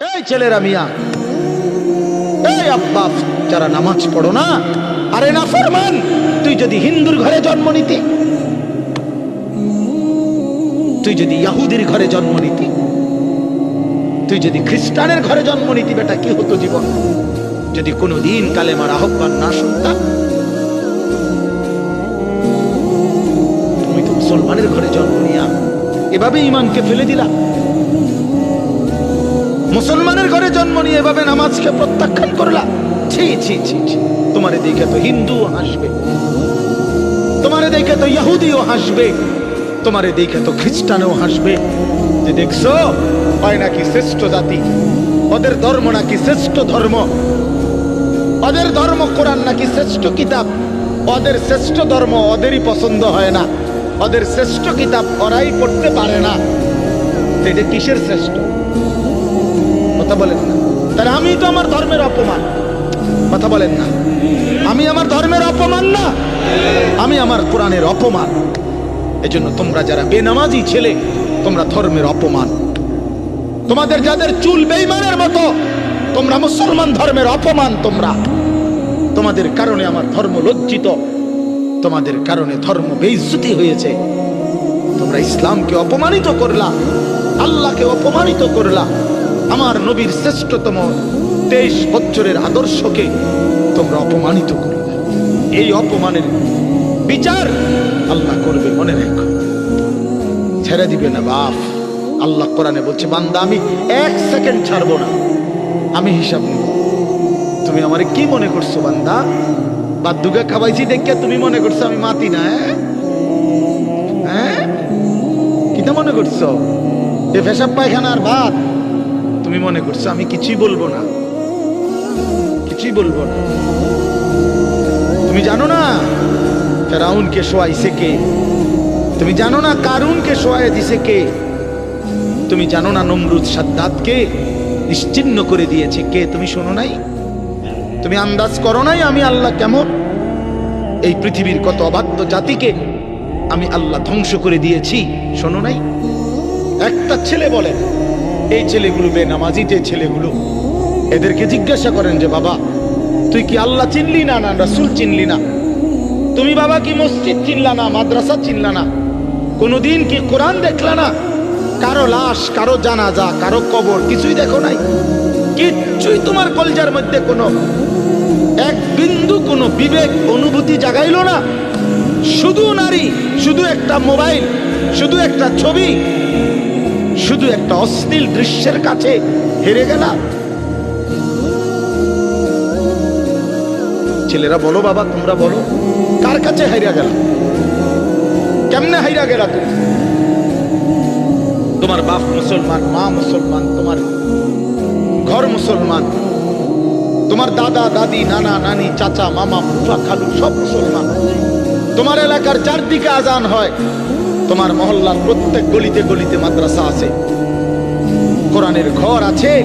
এই ছেলেরা মিয়া, এই আব্বা, যারা নামাজ পড়ো না, আরে না ফরমান, তুই যদি হিন্দুর ঘরে জন্ম নিতি, তুই যদি ইয়াহুদির ঘরে জন্ম নিতি, তুই যদি খ্রিস্টানের ঘরে জন্ম নিতি, বেটা, কি হতো জীবন? যদি কোনো দিন কালেমার আহ্বান না শুনতাম তুমি তো মুসলমানের ঘরে জন্ম নিয়া, এভাবে ইমানকে ফেলে দিলা। মুসলমানের ঘরে জন্ম নিয়ে এভাবে নামাজকে প্রত্যাখ্যান করলা? ছি ছি ছি ছি। তোমারে দেখে তো হিন্দুও হাসবে। তোমারে দেখে তো ইহুদিও হাসবে। তোমারে দেখে তো খ্রিস্টানও হাসবে। যে দেখছ, হয় নাকি শ্রেষ্ঠ জাতি? ওদের ধর্ম নাকি শ্রেষ্ঠ ধর্ম? ওদের ধর্ম কোরআন নাকি শ্রেষ্ঠ কিতাব? ওদের শ্রেষ্ঠ ধর্ম ওদেরই পছন্দ হয় না। ওদের শ্রেষ্ঠ কিতাব ওরাই পড়তে পারে না। এটা কিসের শ্রেষ্ঠ? কথা বলেন না। তাহলে আমি তো আমার ধর্মের অপমান। কথা বলেন না। আমি আমার ধর্মের অপমান না। আমি আমার কোরআনের অপমান। এজন্য তোমরা যারা বেনামাজি ছেলে, তোমরা ধর্মের অপমান। তোমাদের যাদের চুল বেইমানের মতো, তোমরা মুসলমান ধর্মের অপমান তোমরা। তোমাদের কারণে আমার ধর্ম লজ্জিত। তোমাদের কারণে ধর্ম বেইজ্জতি হয়েছে। তোমরা ইসলামকে অপমানিত করলা, আল্লাহকে অপমানিত করলা। আমার নবীর শ্রেষ্ঠতম তেইশ বছরের আদর্শকে তোমরা অপমানিত করলে এই অপমানের বিচার আল্লাহ করবে, মনে রেখো। ছেড়ে দিবে না, বাপ। আল্লাহ কোরআনে বলছে, বান্দা, আমি এক সেকেন্ড ছাড়বো না। আমি হিসাব নিব। তুমি আমার কি মনে করছ, বান্দা? বাদ্যুকে খাবাইছি দেখে তুমি মনে করছ আমি মাতি না হ্যাঁ? হ্যাঁ? কিটা মনে করছ? এ পেশাব পায়খানার ভাত? তুমি মনে করছ, আমি কিছুই বলব না। কিছুই বলব না। তুমি জানো না ফেরাউনকে শোয়াইছে কে? তুমি জানো না কারুনকে শোয়াই দিছে কে? তুমি জানো না নমরুদ সাদ্দাতকে নিশ্চিন্ন করে দিয়েছে কে? তুমি শোনো নাই? তুমি আন্দাজ করো নাই আমি আল্লাহ কেমন? এই পৃথিবীর কত অবাধ্য জাতিকে আমি আল্লাহ ধ্বংস করে দিয়েছি, শোনো নাই? একটা ছেলে বলেন এই ছেলেগুলো বেনামাজি যে ছেলেগুলো। এদেরকে জিজ্ঞাসা করেন যে, বাবা, তুই কি আল্লাহ চিনলি না না রাসুল চিনলি না? তুমি বাবা কি মসজিদ চিনলা না, মাদ্রাসা চিনলা না? কোনোদিন কি কোরআন দেখলা না? কারও লাশ, কারও জানাজা, কারও কবর, কিছুই দেখো নাই? কিচ্ছুই তোমার কলজার মধ্যে কোনো এক বিন্দু, কোনো বিবেক, অনুভূতি জাগাইল না। শুধু নারী, শুধু একটা মোবাইল, শুধু একটা ছবি শুধু একটা অশ্লীল দৃশ্যের কাছে হেরে গেলাম। ছেলেরা বলো বাবা, তোমরা বলো, কার কাছে হাইরা গেল কেমনে হাইরা গেলা তুমি? তোমার বাপ মুসলমান, মা মুসলমান, তোমার ঘর মুসলমান, তোমার দাদা, দাদি, নানা, নানি, চাচা, মামা, ফুফা, খালু, সব মুসলমান। তোমার এলাকার চারদিকে আজান হয়। তোমার মহল্লার প্রত্যেক গলিতে গলিতে মাদ্রাসা আছে। কোরআনের ঘর আছে।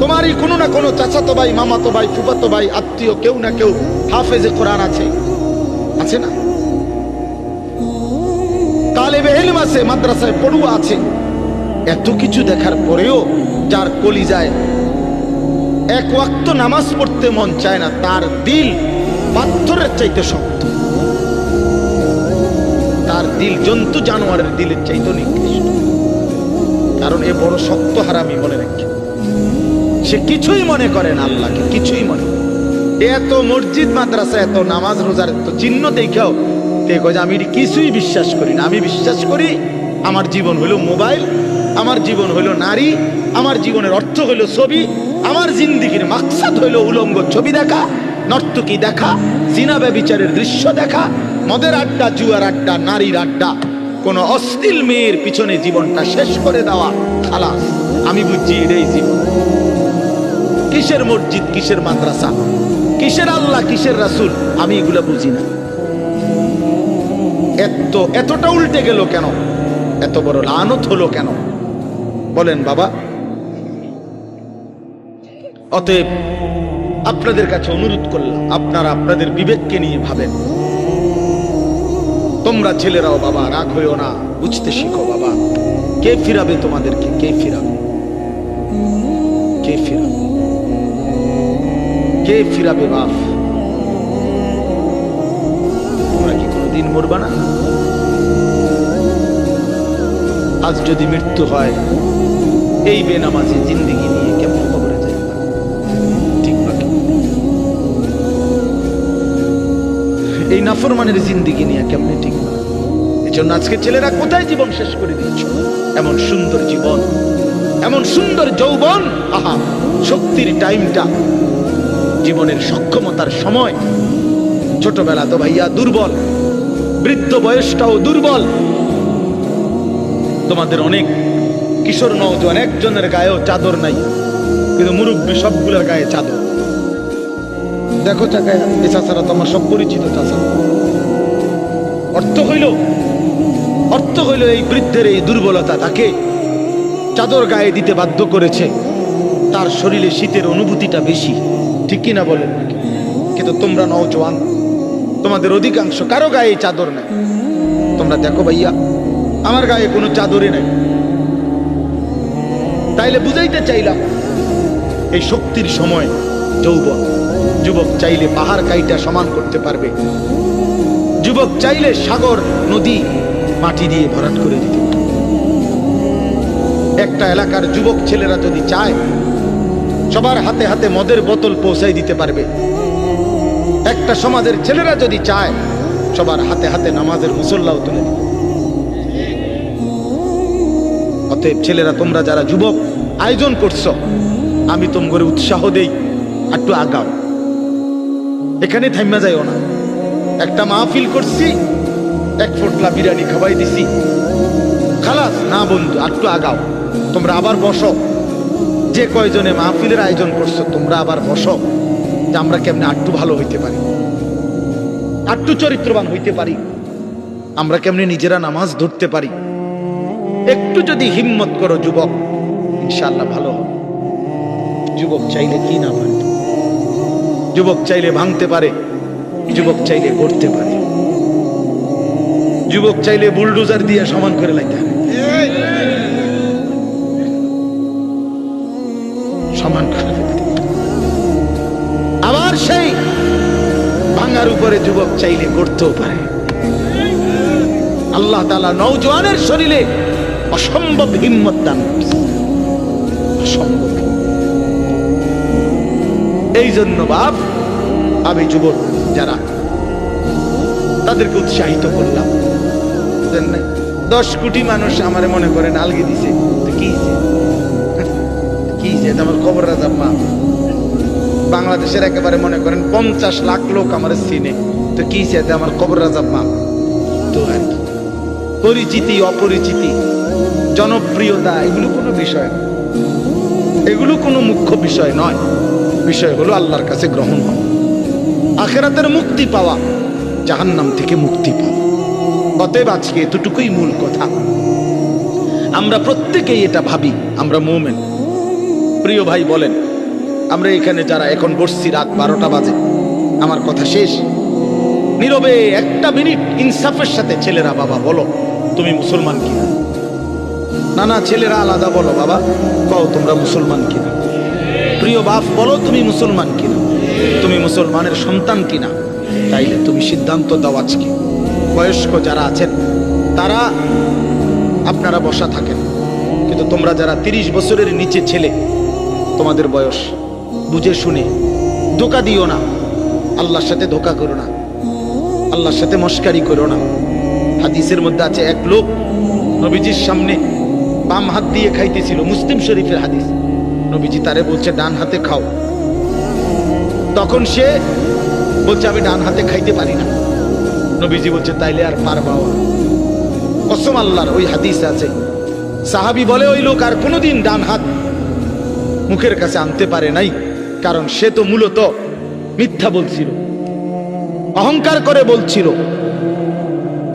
তোমারই কোনো না কোনো চাচাতো ভাই মামাতো ভাই ফুফাতো ভাই আত্মীয় কেউ না কেউ হাফেজে কোরআন আছে। আছে না? তালেবে এলম আছে, মাদ্রাসায় পড়ুয়া আছে। এত কিছু দেখার পরেও যার কলি যায় এক ওয়াক্ত নামাজ পড়তে মন চায় না, তার দিল পাথরের চাইতে শক্ত। তার দিল জন্তু জানোয়ারের দিলের চাইতে নিকৃষ্ট। কারণ এ বড় শক্ত হারামি মনে রাখে। সে কিছুই মনে করে না আল্লাহকে, কিছুই মনে এত মসজিদ, মাদ্রাসা, এত নামাজ, রোজার এত চিহ্ন দেখেও কয় যে আমি কিছুই বিশ্বাস করি না। আমি বিশ্বাস করি আমার জীবন হলো মোবাইল, আমার জীবন হলো নারী, আমার জীবনের অর্থ হলো ছবি, আমার জিন্দিগির মাকসাদ হইল উলঙ্গ ছবি দেখা, নর্তকী দেখা, জিনা ব্যবিচারের দৃশ্য দেখা মদের আড্ডা, জুয়ার আড্ডা, নারীর আড্ডা, কোন অশ্লীল মেয়ের পিছনে জীবনটা শেষ করে দেওয়া খালাস। আমি বুঝছি এটাই জীবন। কিসের মসজিদ, কিসের মাদ্রাসা? কিসের আল্লাহ, কিসের রাসুল? আমি এগুলো বুঝি না। এত, এতটা উল্টে গেল কেন? এত বড় লানত হলো কেন? বলেন বাবা। অতএব আপনাদের কাছে অনুরোধ করলাম, আপনারা আপনাদের বিবেককে নিয়ে ভাবেন। তোমরা ছেলেরাও বাবা, রাগ হইও না, বুঝতে শিখো বাবা। কে ফিরাবে তোমাদেরকে? কে ফিরাবে? কে ফিরাবে? কে ফিরাবে বাপ? তোমরা কি কোনোদিন মরবা না? আজ যদি মৃত্যু হয়, এই বেনামাজি জিন্দিগি নিয়ে এই নাফরমানের জিন্দিগি নিয়ে কেমনে ঠিক না এজন্য আজকে ছেলেরা কোথায় জীবন শেষ করে দিচ্ছ এমন সুন্দর জীবন, এমন সুন্দর যৌবন, আহা, শক্তির টাইমটা, জীবনের সক্ষমতার সময়। ছোটবেলা তো ভাইয়া দুর্বল, বৃদ্ধ বয়সটাও দুর্বল। তোমাদের অনেক কিশোর নওজোয়ান, একজনের গায়েও চাদর নাই, কিন্তু মুরব্বী সবগুলোর গায়ে চাদর। দেখো চাকায় এই চাষারা তো আমার সব পরিচিত চাষা অর্থ হইল অর্থ হইল এই বৃদ্ধের এই দুর্বলতা তাকে চাদর গায়ে দিতে বাধ্য করেছে। তার শরীরে শীতের অনুভূতিটা বেশি, ঠিক কিনা বলেন কিন্তু তোমরা নওজোয়ান তোমাদের অধিকাংশ কারও গায়ে চাদর নাই। তোমরা দেখো ভাইয়া, আমার গায়ে কোনো চাদরই নাই। তাইলে বুঝাইতে চাইলাম, এই শক্তির সময় যৌবন। যুবক চাইলে পাহাড় কাইটা সমান করতে পারবে। যুবক চাইলে সাগর, নদী, মাটি দিয়ে ভরাট করে দিতে একটা এলাকার যুবক ছেলেরা যদি চায়, সবার হাতে হাতে মদের বোতল পৌঁছাই দিতে পারবে। একটা সমাজের ছেলেরা যদি চায়, সবার হাতে হাতে নামাজের মুসল্লাও তুলে দিবে অতএব ছেলেরা, তোমরা যারা যুবক, আয়োজন করছ, আমি তোমার উৎসাহ দেই, একটু আগাও। এখানে থাইমা যাইও না। একটা মাহফিল করছি, এক ফোটলা বিরিয়ানি খাওয়াই দিছি। খালাস, না বন্ধু, একটু আগাও। তোমরা আবার বসো। যে কয়জনে মাহফিলের আয়োজন করছ, তোমরা আবার বসো। যে আমরা কেমনে আটটু ভালো হইতে পারি। আটটু চরিত্রবান হইতে পারি। আমরা কেমনে নিজেরা নামাজ ধরতে পারি। একটু যদি হিম্মত করো, যুবক ইনশাল্লাহ ভালো হবে। যুবক চাইলে কি না পারে? যুবক চাইলে ভাঙতে পারে, যুবক চাইলে গড়তে পারে। যুবক চাইলে বুলডোজার দিয়ে সমান করে লাইতে পারে সমান করে আবার সেই ভাঙার উপরে যুবক চাইলে গড়তেও পারে। আল্লাহ তালা নৌজওয়ানের শরীরে অসম্ভব হিম্মত দান অসম্ভব। এই জন্য বাপ, আমি যুবক যারা, তাদেরকে উৎসাহিত করলাম? দশ কোটি মানুষ আমার মনে করেন আলগে দিছে। কি কি? আমার খবর রাজা মা। বাংলাদেশের একেবারে মনে করেন পঞ্চাশ লাখ লোক আমার চিনে। তো কি? এটা আমার খবর রাজা মা। তো পরিচিতি, অপরিচিতি, জনপ্রিয়তা, এগুলো কোনো বিষয় এগুলো কোনো মুখ্য বিষয় নয়। বিষয় হলো আল্লাহর কাছে গ্রহণ হওয়া আখেরাতের মুক্তি পাওয়া, জাহান্নাম থেকে মুক্তি পাওয়া। অতএব আজকে এতটুকুই মূল কথা। আমরা প্রত্যেকেই এটা ভাবি, আমরা মোমেন। প্রিয় ভাই বলেন, আমরা এখানে যারা এখন বসছি রাত বারোটা বাজে, আমার কথা শেষ। নীরবে একটা মিনিট ইনসাফের সাথে ছেলেরা, বাবা বলো, তুমি মুসলমান কিনা? না না ছেলেরা আলাদা বলো, বাবা, কও তোমরা মুসলমান কিনা? প্রিয় বাপ, বলো তুমি মুসলমান কিনা? তুমি মুসলমানের সন্তান কিনা? তাইলে তুমি সিদ্ধান্ত দাও আজকে। বয়স্ক যারা আছেন, তারা আপনারা বসা থাকেন। কিন্তু তোমরা যারা তিরিশ বছরের নিচে ছেলে, তোমাদের বয়স বুঝে শুনে ধোকা দিও না। আল্লাহর সাথে ধোকা করো না। আল্লাহর সাথে মস্কারি করো না। হাদিসের মধ্যে আছে, এক লোক নবীজির সামনে বাম হাত দিয়ে খাইতেছিল, মুসলিম শরীফের হাদিস। নবীজি তারে বলছে, ডান হাতে খাও। তখন সে বলছে, আমি ডান হাতে খাইতে পারি না। নবীজি বলছে, তাইলে আর পারবাও। কসম আল্লাহর ওই হাদিস আছে। সাহাবি বলে, ওই লোক আর কোনোদিন ডান হাত মুখের কাছে আনতে পারে নাই, কারণ সে তো মূলত মিথ্যা বলছিল, অহংকার করে বলছিল।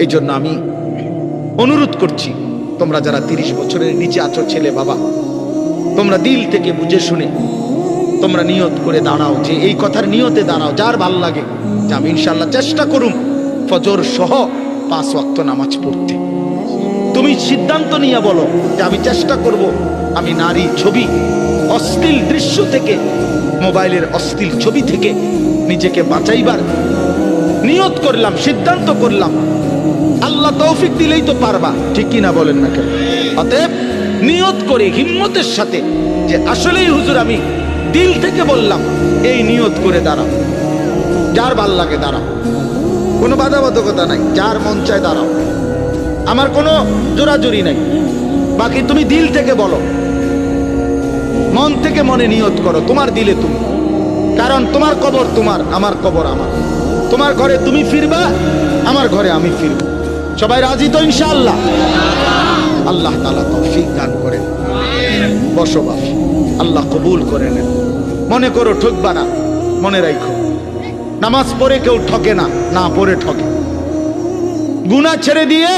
এই জন্য আমি অনুরোধ করছি, তোমরা যারা তিরিশ বছরের নিচে আছো, ছেলে, বাবা তোমরা দিল থেকে বুঝে শুনে, তোমরা নিয়ত করে দাঁড়াও যে এই কথার নিয়তে দাঁড়াও, যার ভালো লাগে। যে আমি ইনশাল্লাহ চেষ্টা করুম ফজর সহ পাঁচ ওয়াক্ত নামাজ পড়তে। তুমি সিদ্ধান্ত নিয়ে বলো যে আমি চেষ্টা করব আমি নারী ছবি, অশ্লীল দৃশ্য থেকে, মোবাইলের অশ্লীল ছবি থেকে নিজেকে বাঁচাইবার। নিয়ত করলাম, সিদ্ধান্ত করলাম। আল্লাহ তৌফিক দিলেই তো পারবা, ঠিক কিনা বলেন না কেন? অতএব নিয়ত করে, হিম্মতের সাথে যে আসলেই হুজুর আমি দিল থেকে বললাম, এই নিয়ত করে দাঁড়াও। যার ভালো লাগে দাঁড়াও। কোনো বাধাবাধকতা নাই, যার মন চায় দাঁড়াও। আমার কোনো জোরাজুরি নাই। বাকি তুমি দিল থেকে বলো। মন থেকে মনে নিয়ত করো, তোমার দিলে তুমি। কারণ তোমার কবর তোমার, আমার কবর আমার। তোমার ঘরে তুমি ফিরবা, আমার ঘরে আমি ফিরব। সবাই রাজি তো ইনশাআল্লাহ? আল্লাহ তালা তৌফিক দান করেন। বসবাস আল্লাহ কবুল করে নেন। মনে করো ঠকবা না, মনে রাখো নামাজ পড়ে কেউ ঠকে না না পড়ে ঠকে। গুনাহ ছেড়ে দিয়ে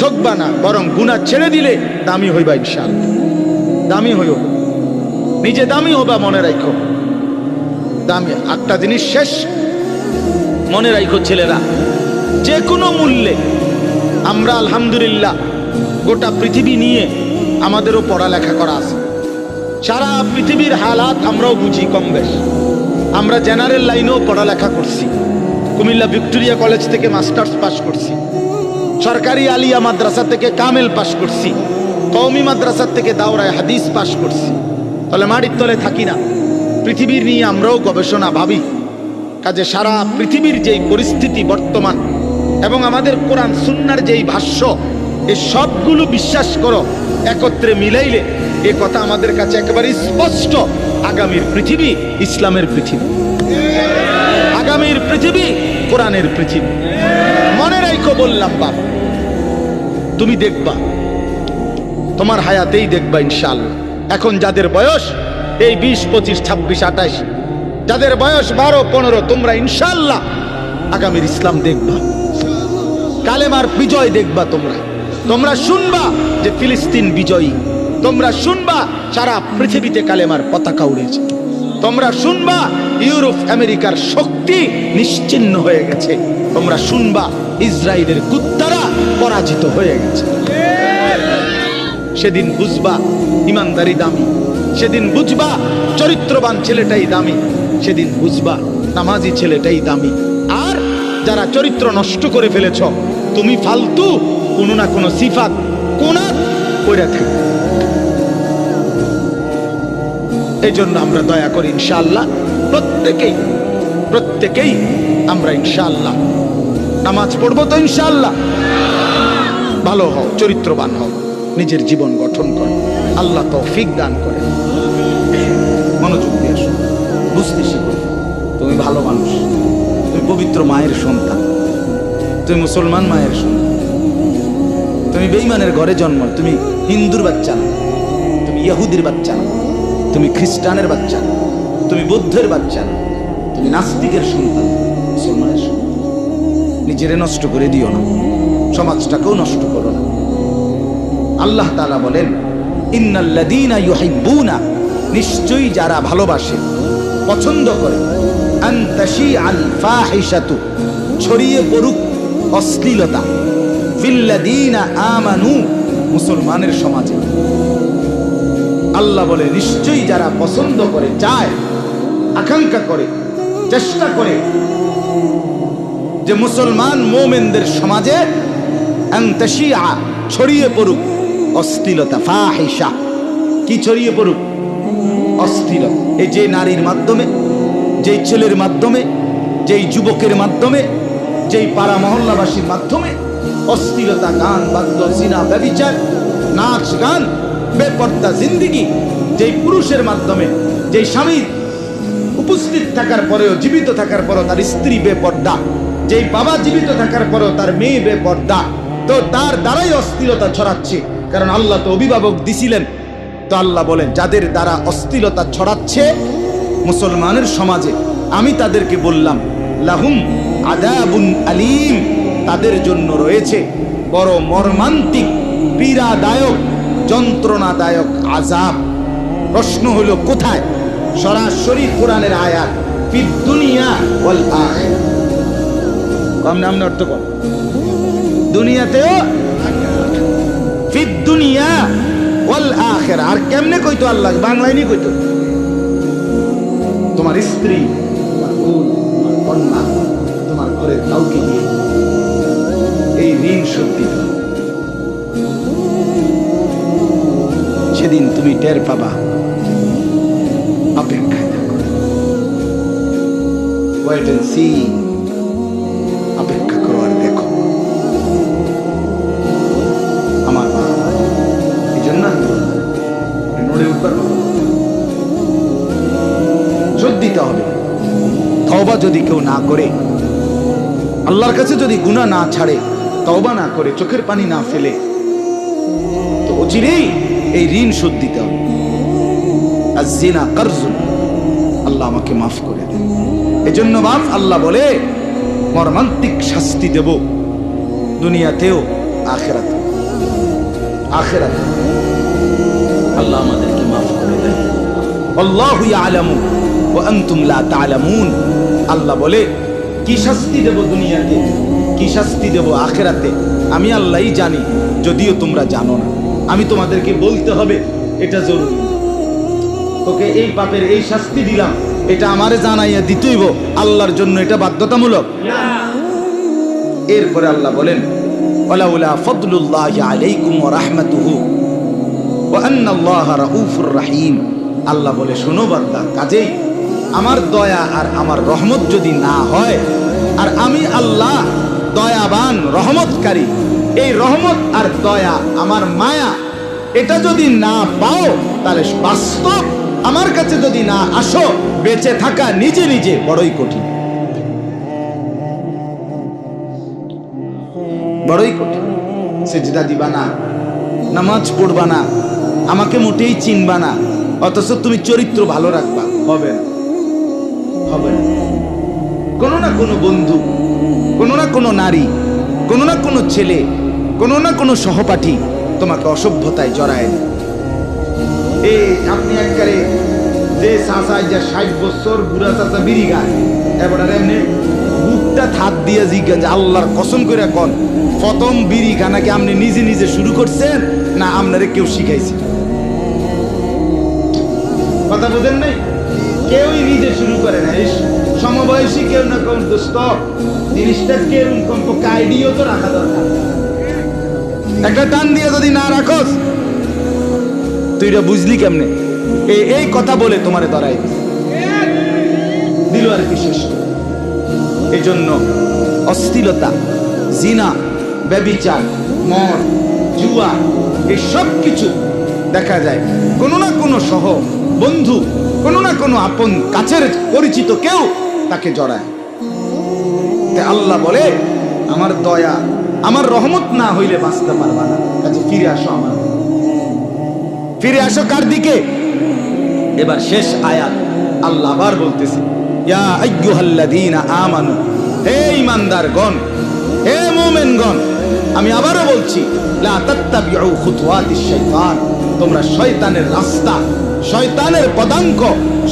ঠকবা না, বরং গুনাহ ছেড়ে দিলে দামি হইবা ইনশাআল্লাহ। দামি হইও। নিজে দামি হবা, মনে রাখো দামি একটা জিনিস শেষ, মনে রাখো ছেলেরা। যে কোনো মূল্যে। আমরা আলহামদুলিল্লাহ গোটা পৃথিবী নিয়ে আমাদেরও পড়ালেখা করা আছে। সারা পৃথিবীর হালাত আমরাও বুঝি কম বেশ। আমরা জেনারেল লাইনেও পড়ালেখা করছি। কুমিল্লা ভিক্টোরিয়া কলেজ থেকে মাস্টার্স পাস করছি। সরকারি আলিয়া মাদ্রাসা থেকে কামেল পাশ করছি। কওমি মাদ্রাসা থেকে দাওরায় হাদিস পাশ করছি। তাহলে মাটির তলে থাকি না। পৃথিবীর নিয়ে আমরাও গবেষণা ভাবি। কাজে সারা পৃথিবীর যেই পরিস্থিতি বর্তমান এবং আমাদের কোরআন সুন্নার যেই ভাষ্য এই সবগুলো বিশ্বাস করো, একত্রে মিলাইলে এ কথা আমাদের কাছে একেবারে স্পষ্ট। আগামীর পৃথিবী ইসলামের পৃথিবী। আগামীর পৃথিবী কোরআনের পৃথিবী। মনে রাখো বললাম বাপ, তুমি দেখবা, তোমার হায়াতেই দেখবা ইনশাল্লাহ এখন যাদের বয়স, এই বিশ, পঁচিশ, ছাব্বিশ, আঠাশ, যাদের বয়স বারো, পনেরো, তোমরা ইনশাল্লাহ আগামীর ইসলাম দেখবা। কালেমার বিজয় দেখবা তোমরা। তোমরা শুনবা যে ফিলিস্তিন বিজয়ী। তোমরা শুনবা সারা পৃথিবীতে কালেমার পতাকা উড়েছে। তোমরা শুনবা ইউরোপ আমেরিকার শক্তি নিশ্চিন্ন হয়ে গেছে। তোমরা শুনবা ইসরায়েলের কুত্তারা পরাজিত হয়ে গেছে। সেদিন বুঝবা ইমানদারি দামি। সেদিন বুঝবা চরিত্রবান ছেলেটাই দামি। সেদিন বুঝবা নামাজি ছেলেটাই দামি। আর যারা চরিত্র নষ্ট করে ফেলেছ, তুমি ফালতু কোনো না কোনো সিফাত কোনাত করে থাকবে এই জন্য আমরা দয়া করি ইনশাআল্লাহ, প্রত্যেকেই প্রত্যেকেই আমরা ইনশাআল্লাহ। নামাজ পড়ব তো ইনশাআল্লাহ। ভালো হও, চরিত্রবান হও, নিজের জীবন গঠন করো। আল্লাহ তৌফিক দান করে। মনোযোগ দিয়ে আসো বুঝতে শিখো। তুমি ভালো মানুষ, তুমি পবিত্র মায়ের সন্তান, তুমি মুসলমান মায়ের সন্তান। তুমি বেইমানের ঘরে জন্ম, তুমি হিন্দুর বাচ্চা না, তুমি ইহুদির বাচ্চা না, তুমি খ্রিস্টানের বাচ্চা না, তুমি বৌদ্ধের বাচ্চা না, তুমি নাস্তিকের সন্তান, মুসলমানের সন্তান। নিজেরে নষ্ট করে দিও না, সমাজটাকেও নষ্ট করো না। আল্লাহ তাআলা বলেন, ইন্নাল্লাযীনা ইউহিব্বুনা নিশ্চয়ই যারা ভালোবাসে, পছন্দ করে, আন তাশিআল ফাহিশাতু, ছড়িয়ে পড়ুক অশ্লীলতা। আমানু মুসলমানের সমাজে। আল্লাহ বলে, নিশ্চয়ই যারা পছন্দ করে, চায়, আকাঙ্ক্ষা করে, চেষ্টা করে যে মুসলমান মোমেনদের সমাজে ছড়িয়ে পড়ুক অস্থিলতা ফাহিসা কি ছড়িয়ে পড়ুক? অস্থিরতা এই যে নারীর মাধ্যমে, যেই ছেলের মাধ্যমে, যেই যুবকের মাধ্যমে, যেই পাড়া মহল্লাবাসীর মাধ্যমে অস্থিরতা, গান, বাদ্য, সিনা, ব্যবিচার, নাচ, গান, বেপর্দা, জিন্দিগি, যেই পুরুষের মাধ্যমে, যেই স্বামীর উপস্থিত থাকার পরেও, জীবিত থাকার পরেও তার স্ত্রী বেপর্দা, যেই বাবা জীবিত থাকার পরেও তার মেয়ে বেপর্দা, তো তার দ্বারাই অস্থিরতা ছড়াচ্ছে। কারণ আল্লাহ তো অভিভাবক দিছিলেন। তো আল্লাহ বলেন, যাদের দ্বারা অস্থিরতা ছড়াচ্ছে মুসলমানের সমাজে, আমি তাদেরকে বললাম, লাহুম আদাবুন আলিম। তাদের জন্য রয়েছে বড় মর্মান্তিক, পীড়াদায়ক, যন্ত্রণাদায়ক আজাব প্রশ্ন হলো কোথায়? সরাসরি কোরআনের আয়াত দুনিয়া দুনিয়া আর কেমনে কইতো আল্লাহ? বাংলায় কইতো? তোমার স্ত্রী, তোমার তোমার কন্যা, তোমার ঘরের কাউকে দিয়ে সেদিন তুমি টের পাবা। অপেক্ষা করো আর দেখো। আমার কথা দিতে হবে। তওবা যদি কেউ না করে, আল্লাহর কাছে যদি গুনাহ না ছাড়ে, তওবা না করে, চোখের পানি না ফেলে, তো অচিরেই এই ঋণ শোধ দিতে হবে। আর আল্লাহ আমাকে মাফ করে দেন। এজন্য বাপ, আল্লাহ বলে, মর্মান্তিক শাস্তি দেব দুনিয়াতেও আখেরাতে। আখেরাতে। আল্লাহ আমাদেরকে মাফ করে দেন। আল্লাহ ইয়ালামু ওয়া আনতুম তা'লামুন। আল্লাহ বলে, কি শাস্তি দেব দুনিয়াতে? কি শাস্তি দেব আখেরাতে? আমি আল্লাহই জানি, যদিও তোমরা জানো না। আমি তোমাদেরকে বলতে হবে এটা জরুরি। তোকে এই পাপের এই শাস্তি দিলাম এটা আমারে জানাইয়া দিতেইব আল্লাহর জন্য এটা বাধ্যতামূলক। এরপরে আল্লাহ বলেন ফদলুল্লাহি আলাইকুম রাহমাতুহু রাহিম। আল্লাহ বলে শোনো বান্দা কাজেই আমার দয়া আর আমার রহমত যদি না হয় আর আমি আল্লাহ দয়াবান রহমতকারী এই রহমত আর দয়া আমার মায়া, এটা যদি না পাও, তাহলে বাস্তব আমার কাছে যদি না আসো, বেঁচে থাকা নিজে নিজে বড়ই কঠিন। বড়ই কঠিন। সেজদা দিবা না, নামাজ পড়বা না, আমাকে মোটেই চিনবা না, অথচ তুমি চরিত্র ভালো রাখবা। হবে হবে কোনো না কোনো বন্ধু, কোনো না কোনো নারী, কোনো না কোনো ছেলে কোনো না কোনো সহপাঠী তোমাকে অসভ্যতায় জড়ায়। দেয়। এই আপনি একবারে যে চাষায় যে ষাট বছর বুড়া চাষা বিড়ি গায় এবার এমনি বুকটা থাত দিয়ে জিজ্ঞাসা যে আল্লাহর কসম করে কন, প্রথম বিড়ি খানাকে আপনি নিজে নিজে শুরু করছেন, না আপনারে কেউ শিখাইছে? কথা বোঝেন নাই? কেউই নিজে শুরু করে না সমবয়সী কেউ না কোন দোস্ত জিনিসটা কেউ কমপক্ষে আইডিও তো রাখা দরকার। একটা টান দিয়ে যদি না রাখস তুই এটা বুঝলি কেমনে? এই এই কথা বলে তোমারে দিছে। দিল আর কি শেষ এই জন্য অস্থিরতা জিনা, ব্যবিচার মদ জুয়া এই সব কিছু দেখা যায়। কোনো না কোনো সহ বন্ধু, কোনো না কোনো আপন কাছের পরিচিত কেউ তাকে জড়ায়। আল্লাহ বলে, আমার দয়া আমার রহমত না হইলে বাঁচতে পারবা না। কাজে ফিরে আসো আমার ফিরে আসো কার দিকে? এবার শেষ আয়াত আল্লাহ আবার বলতেছে, ইয়া আইয়ুহাল্লাযীনা আমানু, হে ঈমানদারগণ, হে মুমিনগণ, আমি আবারও বলছি, লা তাত্তাবিউ খুতুওয়াতিশ শাইতান, তোমরা শয়তানের রাস্তা, শয়তানের পদাঙ্ক,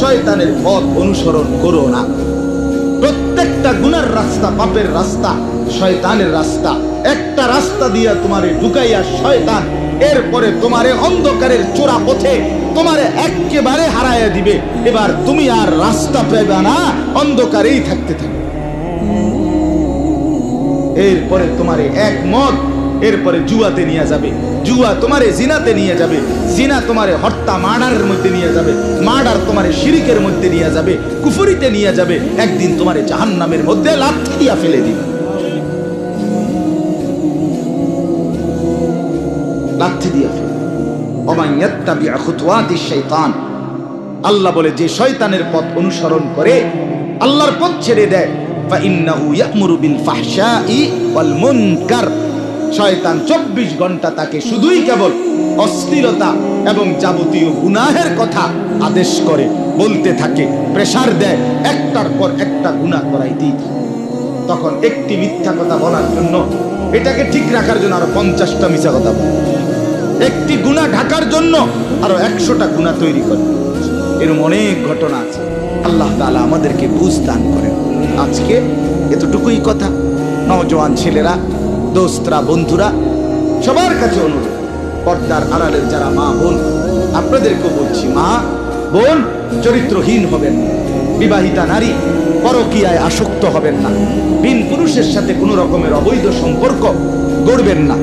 শয়তানের পথ অনুসরণ করো না। প্রত্যেকটা গুনার রাস্তা পাপের রাস্তা, শয়তানের রাস্তা। একটা রাস্তা দিয়া তোমারে ঢুকাইয়া শয়তান, এরপরে তোমারে অন্ধকারের চোরা পথে তোমারে একেবারে হারাইয়া দিবে। এবার তুমি আর রাস্তা পেবে না, অন্ধকারেই থাকতে থাকবে এরপরে তোমারে এক মত এরপরে জুয়াতে নিয়ে যাবে। জুয়া তোমারে জিনাতে নিয়ে যাবে। জিনা তোমারে হত্যা, মার্ডারের মধ্যে নিয়ে যাবে। মার্ডার তোমারে শিরিকের মধ্যে নিয়ে যাবে। কুফুরিতে নিয়ে যাবে। একদিন তোমারে জাহান্নামের মধ্যে লাথি দিয়া ফেলে দিবে। লাথি দিয়া ফেলে। অমাইয়াত্তাবিআ খুতুওয়াতিশ শাইতান আল্লাহ বলে, যে শয়তানের পথ অনুসরণ করে, আল্লাহর পথ ছেড়ে দেয়। ফাইন্নাহু ইয়া'মুরু বিল ফাহশাই ওয়াল মুনকার। শয়তান চব্বিশ ঘণ্টা তাকে শুধুই কেবল অশ্লীলতা এবং যাবতীয় গুনাহের কথা আদেশ করে, বলতে থাকে প্রেসার দেয়, একটার পর একটা গুনাহ করাইতেই থাকে তখন একটি মিথ্যা কথা বলার জন্য, এটাকে ঠিক রাখার জন্য আরও পঞ্চাশটা মিথ্যা কথা বলে। একটি গুণা ঢাকার জন্য আরও একশোটা গুণা তৈরি করে। এরকম অনেক ঘটনা আছে। আল্লাহ তাআলা আমাদেরকে বুঝ দান করেন। আজকে এতটুকুই কথা। নওজোয়ান ছেলেরা, দোস্তরা, বন্ধুরা, সবার কাছে অনুরোধ। পর্দার আড়ালের যারা মা, বোন, আপনাদেরকেও বলছি, মা, বোন, চরিত্রহীন হবেন বিবাহিতা নারী, পরকীয়ায় আসক্ত হবেন না। বিন পুরুষের সাথে কোনো রকমের অবৈধ সম্পর্ক গড়বেন না।